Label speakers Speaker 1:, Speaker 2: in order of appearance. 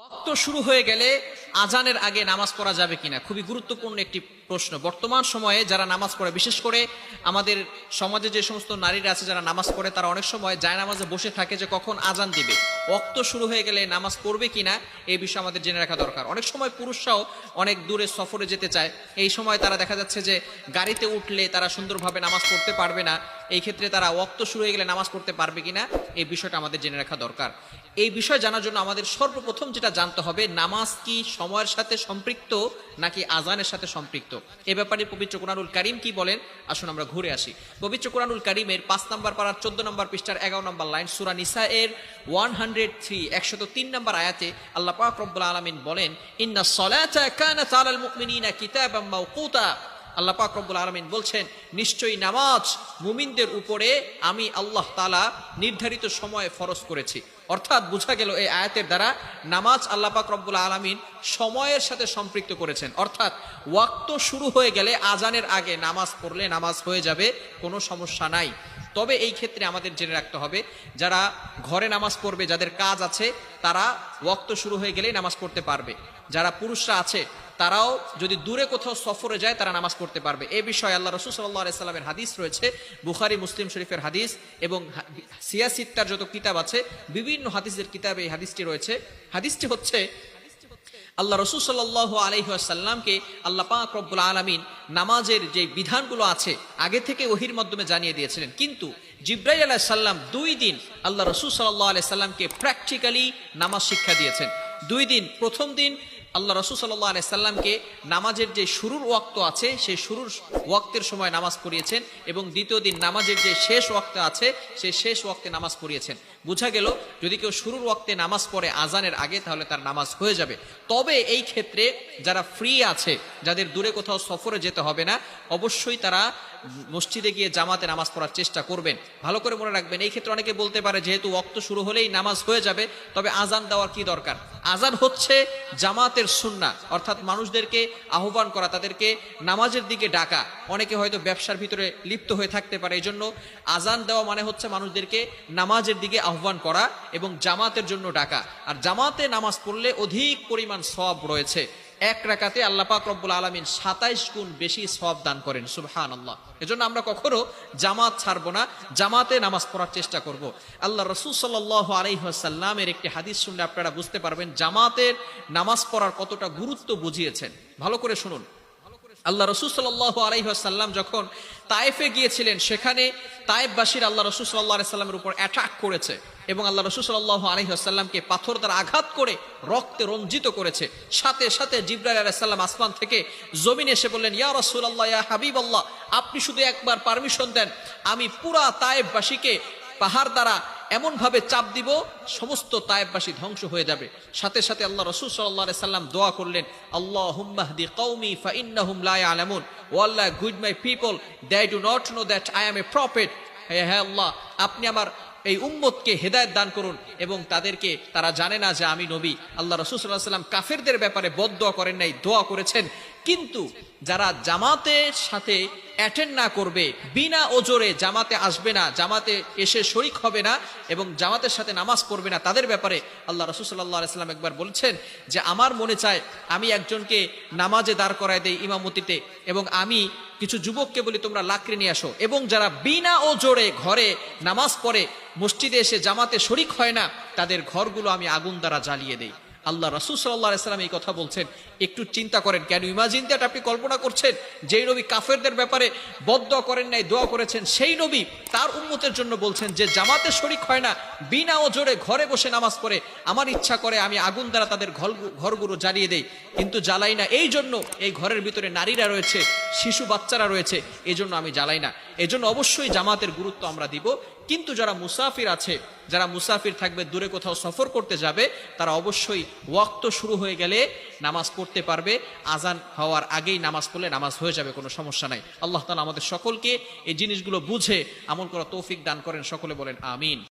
Speaker 1: ওয়াক্ত শুরু হয়ে গেলে আজানের আগে নামাজ পড়া যাবে কিনা? খুবই গুরুত্বপূর্ণ একটি প্রশ্ন। বর্তমান সময়ে যারা নামাজ পড়ে, বিশেষ করে আমাদের সমাজে যে সমস্ত নারীরা আছে যারা নামাজ পড়ে, তারা অনেক সময় যায় নামাজে বসে থাকে যে কখন আজান দিবে। ওয়াক্ত শুরু হয়ে গেলে নামাজ পড়বে কিনা, এই বিষয়ে আমাদের জেনে রাখা দরকার। অনেক সময় পুরুষরাও অনেক দূরে সফরে যেতে চায়। এই সময় তারা দেখা যাচ্ছে যে গাড়িতে উঠলে তারা সুন্দরভাবে নামাজ পড়তে পারবে না। এই ক্ষেত্রে তারা ওয়াক্ত শুরু হয়ে গেলে নামাজ পড়তে পারবে কিনা, এই বিষয়টা আমাদের জেনে রাখা দরকার। এই বিষয় জানার জন্য আমাদের সর্বপ্রথম যেটা জানতে হবে, নামাজ কি সময়ের সাথে সম্পৃক্ত নাকি আজানের সাথে সম্পৃক্ত? এ ব্যাপারে পবিত্র কোরআনুল করিম কি বলেন? আসুন আমরা ঘুরে আসি। পবিত্র কোরআনুল করিমের পাঁচ নম্বর পাড়ার চোদ্দ নম্বর পৃষ্ঠার এগারো নম্বর লাইন সুরা নিসা এর ওয়ান হান্ড্রেড থ্রি একশত তিন নম্বর আয়াতে আল্লাহ পাক রব্বুল আলমিন বলেন, ইন্না সলাতা কানা আলাল মুকমিনিনা কিতাবাম মাওকুতা। আল্লাহ পাক আলমিন বলছেন, নিশ্চয়ই নামাজ মুমিনদের উপরে আমি আল্লাহ তালা নির্ধারিত সময়ে ফরজ করেছি। অর্থাৎ বোঝা গেল এই আয়াতের দ্বারা নামাজ আল্লাহ পাক রব্বুল আলমিন সময়ের সাথে সম্পৃক্ত করেছেন। অর্থাৎ ওয়াক্ত শুরু হয়ে গেলে আজানের আগে নামাজ পড়লে নামাজ হয়ে যাবে, কোনো সমস্যা নাই। তবে এই ক্ষেত্রে আমাদের জেনে রাখতে হবে, যারা ঘরে নামাজ পড়বে, যাদের কাজ আছে, তারা ওক্ত শুরু হয়ে গেলেই নামাজ পড়তে পারবে। যারা পুরুষরা আছে, তারাও যদি দূরে কোথাও সফরে যায়, তারা নামাজ পড়তে পারবে। এ বিষয়ে আল্লাহ রসুল সাল্লাহ সাল্লামের হাদিস রয়েছে, বুখারি, মুসলিম শরীফের হাদিস এবং সিয়াসিত্তার যত কিতাব আছে, বিভিন্ন হাদিসের কিতাবে এই হাদিসটি রয়েছে। হাদিসটি হচ্ছে আল্লাহ রসুল সাল্লাহ আলহিহাসাল্লামকে আল্লাহ পাক রব্বুল আলমিন নামাজের যে বিধানগুলো আছে, আগে থেকে ওহির মাধ্যমে জানিয়ে দিয়েছিলেন। কিন্তু জিব্রাইল আলাহ সাল্লাম দুই দিন আল্লাহ রসুল সাল্লাহ আলাই সাল্লামকে প্র্যাকটিক্যালি নামাজ শিক্ষা দিয়েছেন। দুই দিন, প্রথম দিন আল্লাহ রসুল সাল্লাহ সাল্লামকে নামাজের যে শুরুর ওয়াক্ত আছে, সেই শুরুর ওয়াক্তের সময় নামাজ পড়িয়েছেন এবং দ্বিতীয় দিন নামাজের যে শেষ ওয়াক্ত আছে, সেই শেষ ওয়াক্তে নামাজ পড়িয়েছেন। বোঝা গেল, যদি কেউ শুরুর ওয়াক্তে নামাজ পড়ে আজানের আগে, তাহলে তার নামাজ হয়ে যাবে। তবে এই ক্ষেত্রে যারা ফ্রি আছে, যাদের দূরে কোথাও সফরে যেতে হবে না, অবশ্যই তারা মসজিদে গিয়ে জামাতে নামাজ পড়ার চেষ্টা করবেন। ভালো করে মনে রাখবেন, এই ক্ষেত্রে অনেকে বলতে পারে, যেহেতু ওয়াক্ত শুরু হলেই নামাজ হয়ে যাবে, তবে আজান দেওয়ার কি দরকার? আজান হচ্ছে জামাতের সুন্না। অর্থাৎ মানুষদেরকে আহ্বান করা, তাদেরকে নামাজের দিকে ডাকা। অনেকে হয়তো ব্যবসার ভিতরে লিপ্ত হয়ে থাকতে পারে। এই জন্য আজান দেওয়া মানে হচ্ছে মানুষদেরকে নামাজের দিকে আহ্বান করা এবং জামাতের জন্য ডাকা। আর জামাতে নামাজ পড়লে অধিক পরিমাণ সব রয়েছে। এক রাকাতে আল্লাহ পাক রব্বুল আলমিন সাতাইশ গুণ বেশি সব দান করেন সুবহান আল্লাহ এজন্য আমরা কখনো জামাত ছাড়ব না, জামাতে নামাজ পড়ার চেষ্টা করব। আল্লাহ রসুল সাল্লাহ আলহিহাসাল্লামের একটি হাদিস শুনলে আপনারা বুঝতে পারবেন, জামাতের নামাজ পড়ার কতটা গুরুত্ব বুঝিয়েছেন। ভালো করে শুনুন। আল্লাহ রসুল সাল্লাহ আলাইসাল্লাম যখন তায়েফে গিয়েছিলেন, সেখানে তায়েফবাসীর আল্লাহ রসুল সাল্লাহ সাল্লামের উপর অ্যাটাক করেছে এবং আল্লাহ রসুল সাল্লাহ আলহিহাসাল্লামকে পাথর দ্বারা আঘাত করে রক্তে রঞ্জিত করেছে। সাথে সাথে জিব্রাইল আলাইসাল্লাম আসমান থেকে জমিন এসে বললেন, ইয়া রসুল আল্লাহ ইয়া হাবিব আল্লাহ আপনি শুধু একবার পারমিশন দেন, আমি পুরা তায়েফবাসীকে পাহাড় দ্বারা এমন ভাবে চাপ দিব, সমস্ত তায়েববাসী ধ্বংস হয়ে যাবে। সাথে সাথে আল্লাহ রসুল সাল্লাহ সাল্লাম দোয়া করলেন আল্লাহ হুম্মাহদি কৌমি ফাইন্নাহুম লা ইয়ালামুন। O Allah good my people they do not know that I am a prophet হ্যাঁ হ্যাঁ আল্লাহ, আপনি আমার এই উম্মতকে হেদায়ত দান করুন এবং তাদেরকে, তারা জানে না যে আমি নবী। আল্লাহ রসুল সাল্লাহ সাল্লাম কাফেরদের ব্যাপারে বদ দোয়া করেন নাই, দোয়া করেছেন। কিন্তু যারা জামাতের সাথে অ্যাটেন্ড না করবে, বিনা ওজোরে জামাতে আসবে না, জামাতে এসে শরিক হবে না এবং জামাতের সাথে নামাজ পড়বে না, তাদের ব্যাপারে আল্লাহ রসুল সাল্লাহ সাল্লাম একবার বলছেন যে, আমার মনে চায় আমি একজনকে নামাজে দাঁড় করায় দেই ইমামতিতে এবং আমি কিছু যুবককে বলি, তোমরা লাকড়ি নিয়ে আসো। এবং যারা বিনা ও জোরে ঘরে নামাজ পড়ে, মসজিদে এসে জামাতে শরিক হয় না, তাদের ঘরগুলো আমি আগুন দ্বারা জ্বালিয়ে দেই। আল্লাহ রাসুল সাল্লাহ সাল্লাম এই কথা বলছেন, একটু চিন্তা করেন, কেন ইমাজিন দ্যাট আপনি কল্পনা করছেন? যেই নবী কাফেরদের ব্যাপারে বদ্ধ করেন নাই, দোয়া করেছেন, সেই নবী তার উন্মতের জন্য বলছেন যে, জামাতে শরিক হয় না, বিনা ও জোরে ঘরে বসে নামাজ পড়ে, আমার ইচ্ছা করে আমি আগুন দ্বারা তাদের ঘর ঘরগুলো জ্বালিয়ে দেই, কিন্তু জ্বালাই না। এই জন্য এই ঘরের ভিতরে নারীরা রয়েছে, শিশু বাচ্চারা রয়েছে এই জন্য আমি জ্বালাই না। এজন্য অবশ্যই জামাতের গুরুত্ব আমরা দিব, কিন্তু যারা মুসাফির আছে, যারা মুসাফির থাকবে, দূরে কোথাও সফর করতে যাবে, তারা অবশ্যই ওয়াক্ত শুরু হয়ে গেলে নামাজ পড়তে পারবে। আজান হওয়ার আগেই নামাজ পড়লে নামাজ হয়ে যাবে, কোনো সমস্যা নাই। আল্লাহ তালা আমাদের সকলকে এই জিনিসগুলো বুঝে আমল করা তৌফিক দান করেন, সকলে বলেন, আমিন।